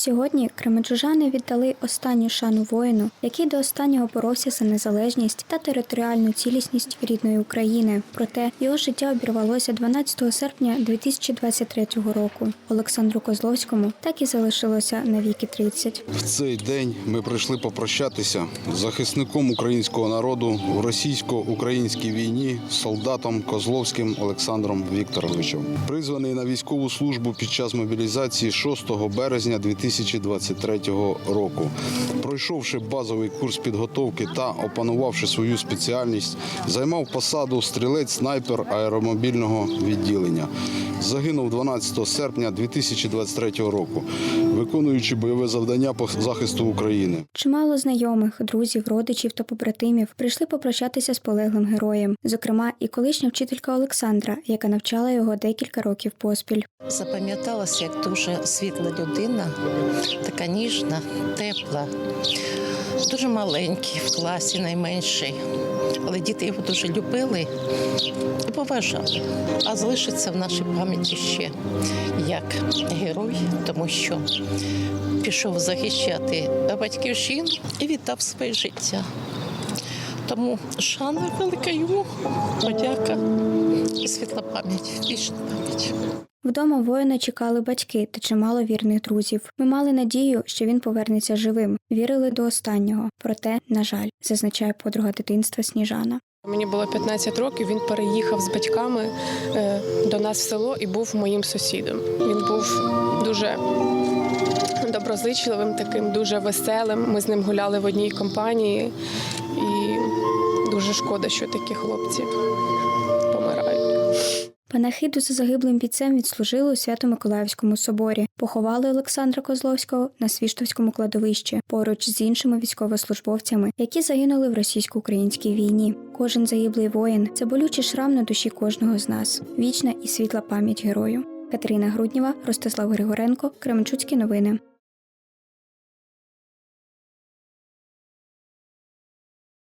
Сьогодні кременчужани віддали останню шану воїну, який до останнього боровся за незалежність та територіальну цілісність рідної України. Проте його життя обірвалося 12 серпня 2023 року. Олександру Козловському так і залишилося навіки 30. В цей день ми прийшли попрощатися з захисником українського народу у російсько-українській війні, солдатом Козловським Олександром Вікторовичем, призваний на військову службу під час мобілізації 6 березня 2023 року. Пройшовши базовий курс підготовки та опанувавши свою спеціальність, займав посаду стрілець-снайпер аеромобільного відділення. Загинув 12 серпня 2023 року, виконуючи бойове завдання по захисту України. Чимало знайомих, друзів, родичів та побратимів прийшли попрощатися з полеглим героєм, зокрема, і колишня вчителька Олександра, яка навчала його декілька років поспіль. Запам'яталася як дуже світла людина, така ніжна, тепла, дуже маленький в класі найменший. Але діти його дуже любили і поважали. А залишиться в нашій пам'яті ще як герой, тому що пішов захищати батьківщину і віддав своє життя. Тому шана велика йому, подяка і світла пам'ять, вічна пам'ять. Вдома воїна чекали батьки та чимало вірних друзів. Ми мали надію, що він повернеться живим. Вірили до останнього. Проте, на жаль, зазначає подруга дитинства Сніжана. Мені було 15 років. Він переїхав з батьками е, до нас в село і був моїм сусідом. Він був дуже доброзичливим, таким дуже веселим. Ми з ним гуляли в одній компанії, і дуже шкода, що такі хлопці. Панахиду за загиблим бійцем відслужили у Свято-Миколаївському соборі. Поховали Олександра Козловського на Свіштовському кладовищі поруч з іншими військовослужбовцями, які загинули в російсько-українській війні. Кожен загиблий воїн це болючий шрам на душі кожного з нас. Вічна і світла пам'ять герою. Катерина Грудніва, Ростислав Григоренко, Кременчуцькі новини.